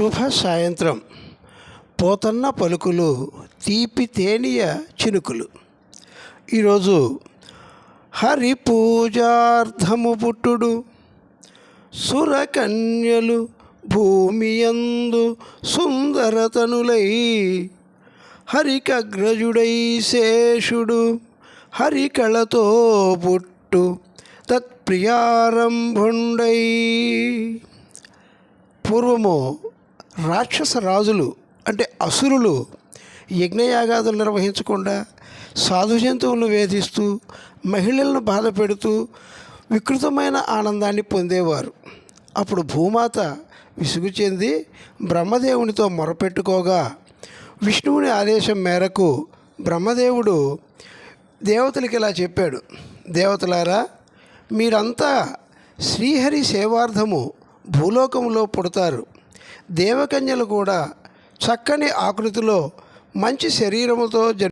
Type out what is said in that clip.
శుభ సాయంత్రం. పోతన్న పలుకులు తీపి తేనియ చినుకులు. ఈరోజు హరి పూజార్థము పుట్టుడు. సురకన్యలు భూమియందు సుందరతనులై హరికగ్రజుడై శేషుడు హరికళతో పుట్టు తత్ప్రియారంభుండై. పూర్వము రాక్షస రాజులు అంటే అసురులు యజ్ఞయాగాదులు నిర్వహించకుండా సాధు జంతువులను వేధిస్తూ మహిళలను బాధ పెడుతూ వికృతమైన ఆనందాన్ని పొందేవారు. అప్పుడు భూమాత విసుగు చెంది బ్రహ్మదేవునితో మొరపెట్టుకోగా విష్ణువుని ఆదేశం మేరకు బ్రహ్మదేవుడు దేవతలకి ఇలా చెప్పాడు దేవతలారా మీరంతా శ్రీహరి సేవార్థము భూలోకంలో పుడతారు. దేవకన్యలు కూడా చక్కని ఆకృతిలో మంచి శరీరముతో జ